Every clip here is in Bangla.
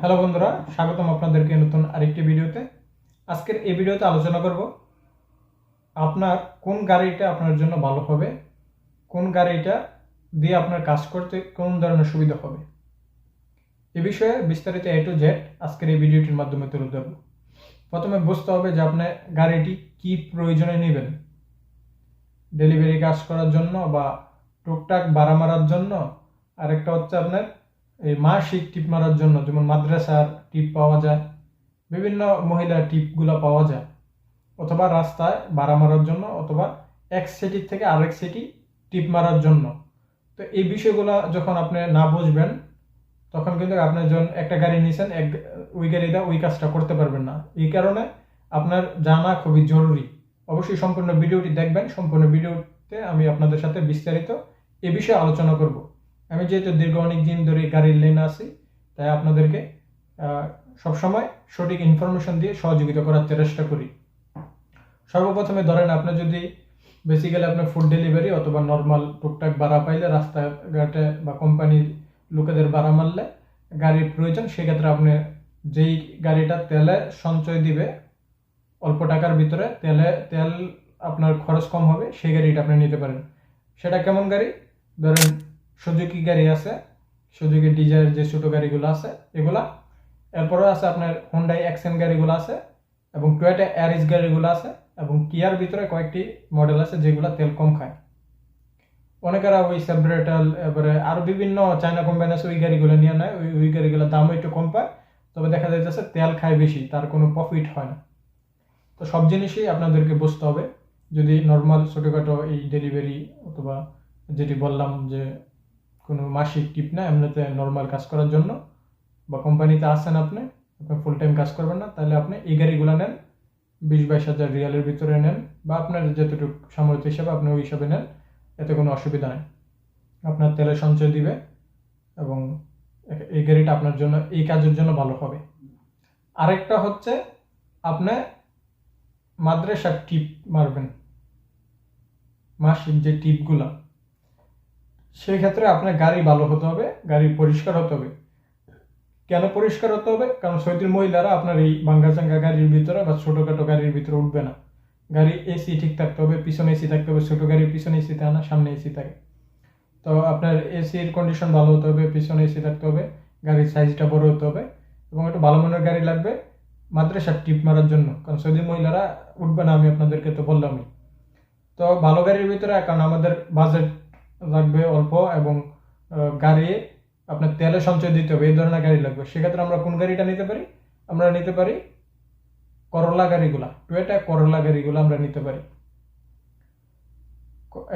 হ্যালো বন্ধুরা, স্বাগতম আপনাদেরকে নতুন আরেকটি ভিডিওতে। আজকের এই ভিডিওতে আলোচনা করব, আপনার কোন গাড়িটা আপনার জন্য ভালো হবে, কোন গাড়িটা দিয়ে আপনার কাজ করতে কোন ধরনের সুবিধা হবে। এ বিষয়ে বিস্তারিত এ টু জেড আজকের এই ভিডিওটির মাধ্যমে তুলে ধরব। প্রথমে বুঝতে হবে যে আপনি গাড়িটি কি প্রয়োজনে নেবেন। ডেলিভারি কাজ করার জন্য বা টুকটাক ভাড়া মারার জন্য, আরেকটা হচ্ছে আপনার এই মাসিক টিপ মারার জন্য, যেমন মাদ্রাসার টিপ পাওয়া যায়, বিভিন্ন মহিলার টিপগুলো পাওয়া যায়, অথবা রাস্তায় ভাড়া মারার জন্য, অথবা এক সিটির থেকে আরেক সিটি টিপ মারার জন্য। তো এই বিষয়গুলো যখন আপনি না বুঝবেন, তখন কিন্তু আপনি যখন একটা গাড়ি নিয়েছেন এক ওই গাড়িটা ওই কাজটা করতে পারবেন না। এই কারণে আপনার জানা খুবই জরুরি। অবশ্যই সম্পূর্ণ ভিডিওটি দেখবেন, সম্পূর্ণ ভিডিওতে আমি আপনাদের সাথে বিস্তারিত এ বিষয়ে আলোচনা করব। আমি যেহেতু দীর্ঘ অনেক দিন ধরে গাড়ির লেনে আছি, তাই আপনাদেরকে সবসময় সঠিক ইনফরমেশন দিয়ে সহযোগিতা করার চেষ্টা করি। সর্বপ্রথমে ধরেন আপনি যদি বেসিক্যালি আপনার ফুড ডেলিভারি অথবা নর্মাল টুকটাক ভাড়া পাইলে রাস্তাঘাটে বা কোম্পানির লোকেদের ভাড়া মারলে গাড়ির প্রয়োজন, সেক্ষেত্রে আপনি যেই গাড়িটা তেলে সঞ্চয় দিবে, অল্প টাকার ভিতরে তেলে, তেল আপনার খরচ কম হবে, সেই গাড়িটা আপনি নিতে পারেন। সেটা কেমন গাড়ি? ধরেন সুজুকি গাড়ি আছে? সুজুকি ডিজায়ার যে ছোটো গাড়িগুলো আছে, এগুলা। এরপরেও আছে আপনার হোন্ডাই অ্যাকসেন গাড়িগুলো আছে এবং টয়োটা অ্যারিস গাড়িগুলো আছে এবং কিয়ার ভিতরে কয়েকটি মডেল আছে যেগুলো তেল কম খায়। অনেকেরা ওই সেপারেটাল এবারে আরও বিভিন্ন চায়না কোম্পানি আছে, ওই গাড়িগুলো নিয়ে নেয়। ওই ওই গাড়িগুলোর দামও একটু কম পায়। তবে দেখা যাইতেছে তেল খায় বেশি, তার কোনো প্রফিট হয় না। তো সব জিনিসই আপনাদেরকে বুঝতে হবে। যদি নর্মাল ছোটোখাটো এই ডেলিভারি অথবা যেটি বললাম যে কোনো মাসিক টিপ না, এমনিতে নর্মাল কাজ করার জন্য। বা কোম্পানিতে আসেন আপনি আপনি ফুল টাইম কাজ করবেন না, তাহলে আপনি এই গাড়িগুলো নেন, বিশ বাইশ হাজার রিয়ালের ভিতরে নেন, বা আপনার যতটুকু সামর্থ্য হিসাবে আপনি ওই হিসাবে নেন, এতে কোনো অসুবিধা নেই। আপনার তেলের সঞ্চয় দিবে, এবং এই গাড়িটা আপনার জন্য, এই কাজের জন্য ভালো হবে। আরেকটা হচ্ছে, আপনি মাদ্রাসার টিপ মারবেন। মাসিক যে টিপগুলা সেই ক্ষেত্রে আপনার গাড়ি ভালো হতে হবে, গাড়ি পরিষ্কার হতে হবে। কেন পরিষ্কার হতে হবে? কারণ সৌদির মহিলারা আপনার এই বাঙ্গা চাঙ্গা গাড়ির ভিতরে বা ছোটোখাটো গাড়ির ভিতরে উঠবে না। গাড়ি এসি ঠিক থাকতে হবে, পিছনে এসি থাকতে হবে, ছোটো গাড়ির পিছনে এসি থাকে না, সামনে এসি থাকে। তো আপনার এসির কন্ডিশন ভালো হতে হবে, পিছনে এসি থাকতে হবে, গাড়ির সাইজটা বড় হতে হবে এবং একটু ভালো মানের গাড়ি লাগবে মাদ্রাসার টিপ মারার জন্য। কারণ সৌদি মহিলারা উঠবে না, আমি আপনাদেরকে তো বললামই। তো ভালো গাড়ির ভিতরে, কারণ আমাদের বাজেট লাগবে অল্প এবং গাড়ি আপনার তেলে সঞ্চয় দিতে হবে, এই ধরনের গাড়ি লাগবে। সেক্ষেত্রে আমরা কোন গাড়িটা নিতে পারি? আমরা নিতে পারি করলা গাড়িগুলা টুয়েটা করলা গাড়িগুলো আমরা নিতে পারি।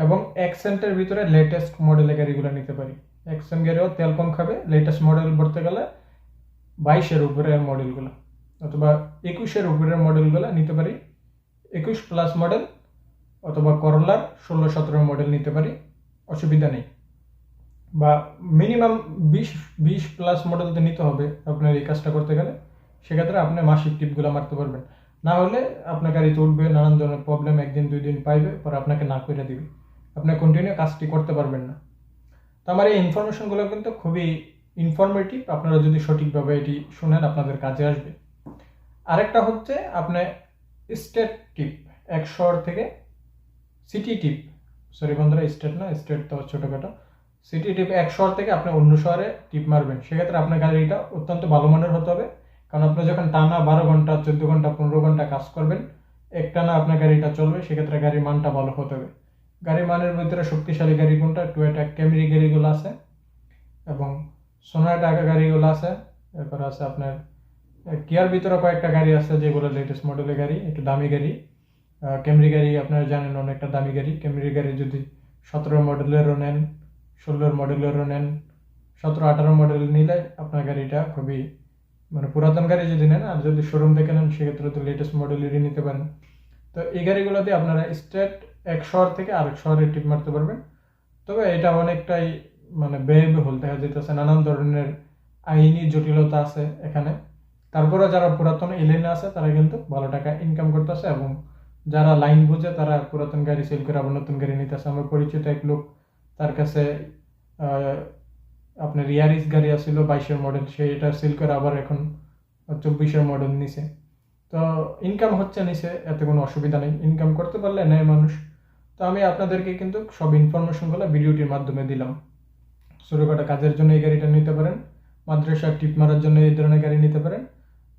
এবং অ্যাকসেন্টের ভিতরে লেটেস্ট মডেলের গাড়িগুলো নিতে পারি। অ্যাকসেন্ট গাড়িও তেল কম খাবে লেটেস্ট মডেল বলতে গেলে বাইশের উপরের মডেলগুলো অথবা একুশের উপরের মডেলগুলো নিতে পারি। একুশ প্লাস মডেল অথবা করলার ষোলো সতেরো মডেল নিতে পারি। অসুবিধা নেই। বা মিনিমাম বিশ বিশ প্লাস মডেল মডেলতে নিতে হবে আপনার এই কাজটা করতে গেলে। সেক্ষেত্রে আপনি মাসিক টিপগুলো মারতে পারবেন। না হলে আপনার গাড়িতে উঠবে, নানান ধরনের প্রবলেম একদিন, দুই দিন পাইবে, পরে আপনাকে না করে দিবে। আপনি কন্টিনিউ কাজটি করতে পারবেন না। তো আমার এই ইনফরমেশনগুলো কিন্তু খুবই ইনফরমেটিভ আপনারা যদি সঠিকভাবে এটি শুনেন, আপনাদের কাজে আসবে। আরেকটা হচ্ছে, আপনি স্টেট টিপ এক শহর থেকে সিটি টিপ সরি বন্ধুরা স্টেট না স্টেট তো ছোটোখাটো। সিটি টিপ এক শহর থেকে আপনি অন্য শহরে টিপ মারবেন। সেক্ষেত্রে আপনার গাড়িটা অত্যন্ত ভালো মানের হতে হবে। কারণ আপনি যখন টানা বারো ঘণ্টা, চোদ্দ ঘণ্টা, পনেরো ঘণ্টা কাজ করবেন, একটানা আপনার গাড়িটা চলবে, সেক্ষেত্রে গাড়ির মানটা ভালো হতে হবে। গাড়ির মানের ভিতরে শক্তিশালী গাড়ি কোনটা? টুয়েটা ক্যামেরি গাড়িগুলো আছে। এবং সোনাটা গাড়িগুলো আছে। এরপর আছে আপনার কিয়ার ভিতরে কয়েকটা গাড়ি আছে যেগুলো লেটেস্ট মডেলের গাড়ি একটু দামি গাড়ি ক্যামেরি গাড়ি আপনারা জানেন অনেকটা দামি গাড়ি। ক্যামেরি গাড়ি যদি সতেরো মডেলেরও নেন, ষোলোর মডেলেরও নেন, সতেরো, আঠারো মডেল নিলে আপনার গাড়িটা খুবই মানে পুরাতন গাড়ি যদি নেন আর যদি শোরুম থেকে নেন, সেক্ষেত্রে তো লেটেস্ট মডেলেরই নিতে পারেন। তো এই গাড়িগুলোতে আপনারা স্টেট এক শহর থেকে আরেক শহরে টিপ মারতে পারবেন। তবে এটা অনেকটাই মানে ব্যয়বহুল, দেখা যেতেছে নানান ধরনের আইনি জটিলতা আছে এখানে। তারপরে যারা পুরাতন এলেনে আছে, তারা কিন্তু ভালো টাকা ইনকাম করতেছে এবং যারা লাইন বুঝে, তারা পুরাতন গাড়ি সেল করে আবার নতুন গাড়ি নিতেছে আমার পরিচিত এক লোক, তার কাছে আপনার ইয়ারিস গাড়ি আসছিল বাইশের মডেল সে এটা সেল করে আবার এখন চব্বিশের মডেল নিছে। তো ইনকাম হচ্ছে নিচে এতে কোনো অসুবিধা নেই। ইনকাম করতে পারলে নেয় মানুষ। তো আমি আপনাদেরকে কিন্তু সব ইনফরমেশনগুলো ভিডিওটির মাধ্যমে দিলাম। ছোটোখাটো কাজের জন্য এই গাড়িটা নিতে পারেন। মাদ্রাসা টিপ মারার জন্য এই ধরনের গাড়ি নিতে পারেন।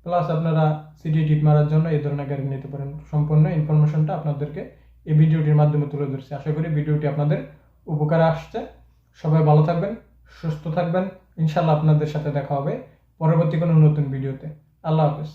প্লাস আপনারা সিটি টিপ মারার জন্য এই ধরনের গাড়ি নিতে পারেন। সম্পূর্ণ ইনফরমেশনটা আপনাদেরকে এই ভিডিওটির মাধ্যমে তুলে ধরছি। আশা করি ভিডিওটি আপনাদের উপকারে আসছে। সবাই ভালো থাকবেন, সুস্থ থাকবেন। ইনশাল্লাহ আপনাদের সাথে দেখা হবে পরবর্তী কোনো নতুন ভিডিওতে। আল্লাহ হাফেজ।